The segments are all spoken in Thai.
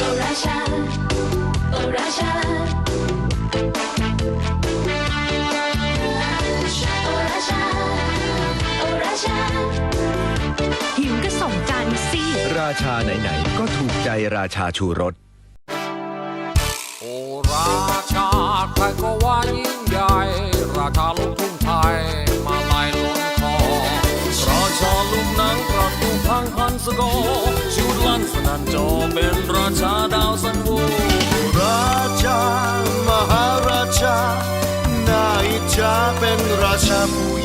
หิวก็ส่งกันสิ ราชาไหน ๆ ก็ถูกใจราชาชูรส จเป็นราชาดาวสันวูราชามหาราชา นายจาเป็นราชาผู้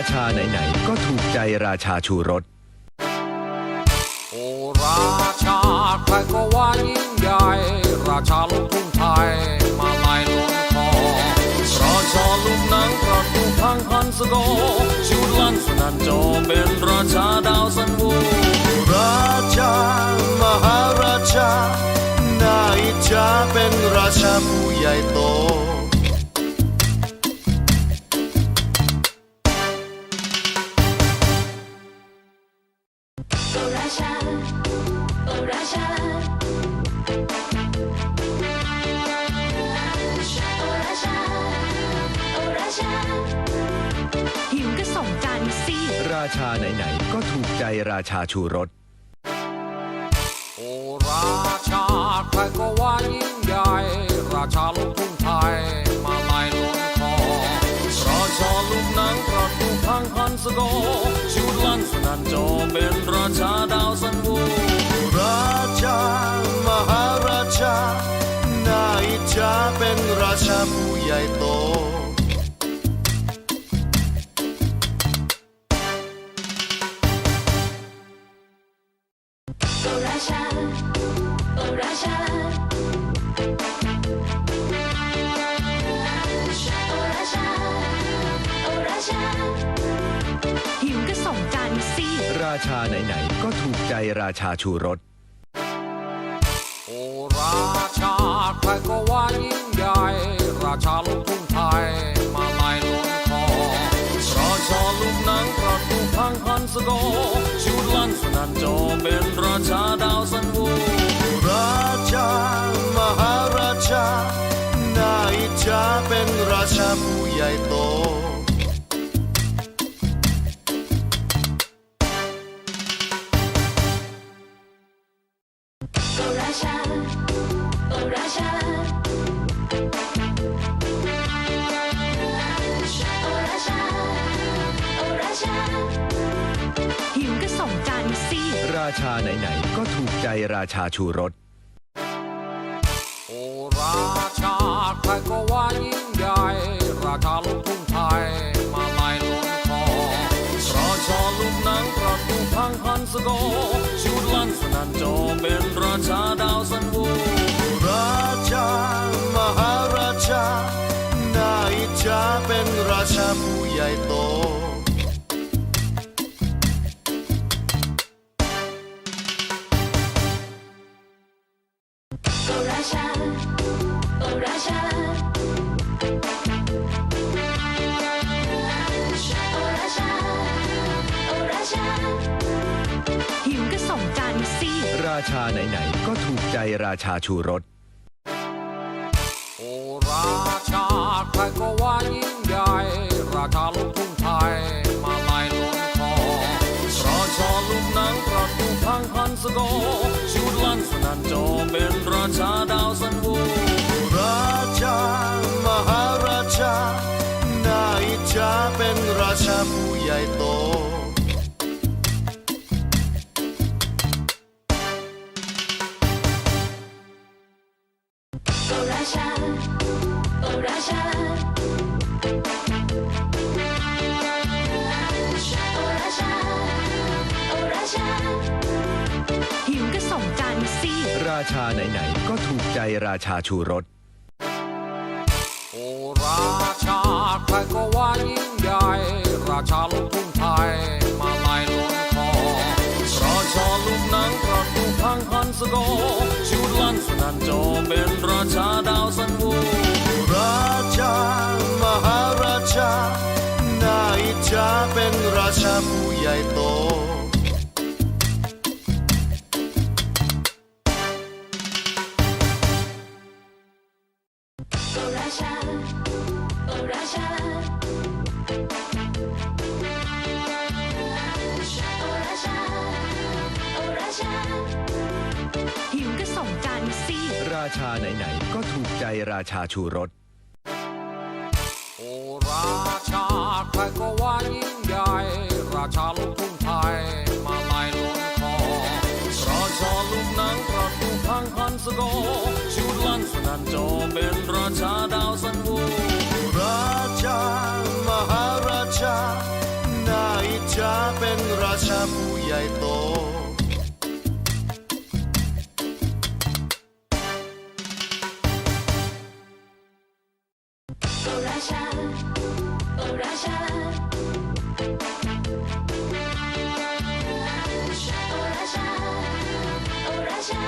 ราชาไหนๆ ก็ถูกใจราชาชูรส โอราชาใครก็ว่ายิ่งใหญ่ ราชาลูกทุ่งไทย มาลายล้นคอราชาลูกหนังประตูพังพันสโกชุดลั่นสนันโจเป็นราชาดาวสันวูราชามหาราชาน่าอิจฉาเป็นราชาผู้ใหญ่โต Oh Russia, oh Russia. Oh Russia, oh Russia. หิวก็ส่งกันสิ ราชาไหนๆ ก็ถูกใจราชาชูรส โอ้ราชาใครก็ว่ายิ่งใหญ่ ราชาลูกทุ่งไทย มาลายล้นคอราชาลูกหนังประตูพังพันสโกชุดลั่นสนันโจเป็น หิวก็ส่งกันสิราชาไหนๆ ก็ถูกใจราชาชูรส โอ้ราชาใครก็ว่ายิ่งใหญ่ ราชาลูกทุ่งไทย มาลายล้นคอราชาลูกหนังประตูพังพันสโก ชุดลั่นสนันโจเป็นราชาดาวสันวูราชามหาราชานาอิจาเป็นราชาผู้ใหญ่โตราชา ชาไหนๆ ก็ถูกใจราชาชูรส โอราชาใครก็ว่ายิ่งใหญ่ ราชาลูกทุ่งไทย มาลายล้นคอราชาลูกหนังประตูพังพันสโกชุดลั่นสนันโจเป็นราชาดาวสันวูราชามหาราชาน่าอิจฉาเป็นราชาผู้ใหญ่โต Oh Russia, oh Russia. Oh Russia, oh Russia. หิวก็ส่งกันสิ ราชาไหน ๆ ก็ถูกใจราชาชูรส โอ้ราชาใครก็ว่ายิ่งใหญ่ ราชาลูกทุ่งไทย มาลายล้นคอราชาลูกหนังประตูพังพันสโกชุ ราชาดาวสันวูราชามหาราชาน่าอิจฉาเป็นราชาผู้ใหญ่โต Oh Russia, oh Russia. Oh Russia, oh Russia. หิวก็ส่งกันสิ ราชาไหนๆ ก็ถูกใจราชาชูรส โอราชาใครก็ว่ายิ่งใหญ่ ราชาลูกทุ่งไทย มาลายล้นคอราชาลูกนังกระตุกพังพันสกอชิดลั่นสนั่นจอเป็นราชาดาวสันวูราชามหาราชา นายจ้าเป็นราชาผู้ใหญ่โต ราชาไหนๆ ก็ถูกใจราชาชูรส โอราชาใครก็ว่ายิ่งใหญ่ ราชาลูกทุ่งไทย มาลายล้นคอ ราชาลูกหนังประตูพังพันสโกชุดลั่นสนันโจเป็นราชาดาวสันวูราชามหาราชาน่าอิจฉาเป็นราชาผู้ใหญ่โต ราชาโอราชาโอราชา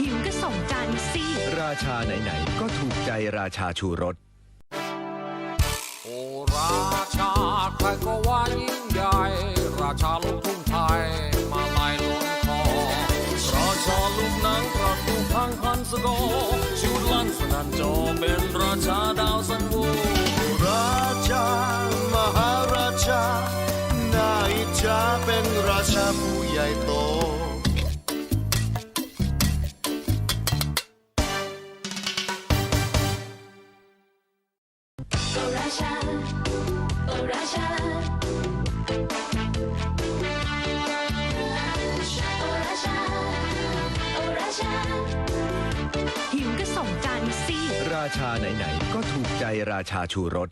หิวก็ส่งกันสิราชาไหนๆ ก็ถูกใจราชาชูรส โอราชาใครก็ ชา โอราชา โอราชา โอราชา หิวก็ส่งจานสิ ราชาไหน ๆ ก็ถูกใจราชาชูรส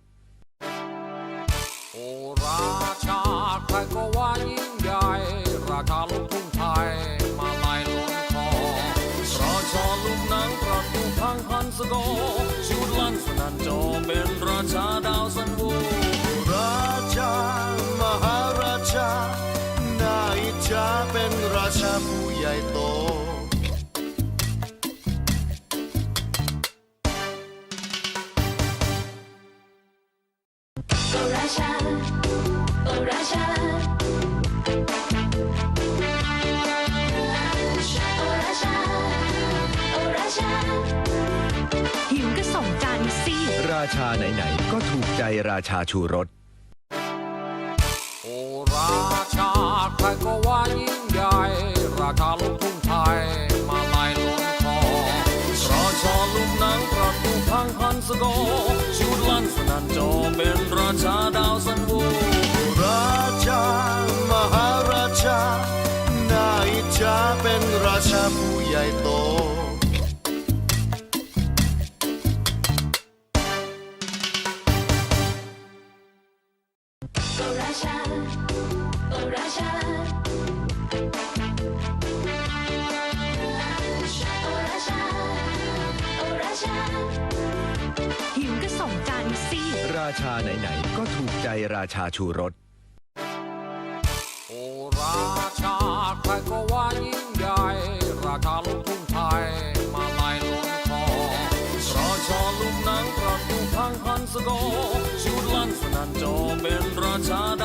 ชาดาวสันวูราชามหาราชา นาอิจฉาเป็นราชาผู้ใหญ่โต ชาไหนๆ ก็ถูกใจราชาชูรส โอราชาใครก็ว่ายิ่งใหญ่ ราชาลูกทุ่งไทย มาลายล้นคอราชาลูกหนังประตูพังพันสโกชุดลั่นสนันโจเป็นราชาดาวสันวูราชามหาราชาน่าอิจฉาเป็นราชาผู้ใหญ่โต หิวก็ส่งกันสิราชาไหนๆ ก็ถูกใจราชาชูรส โอราชาใครก็ว่า เป็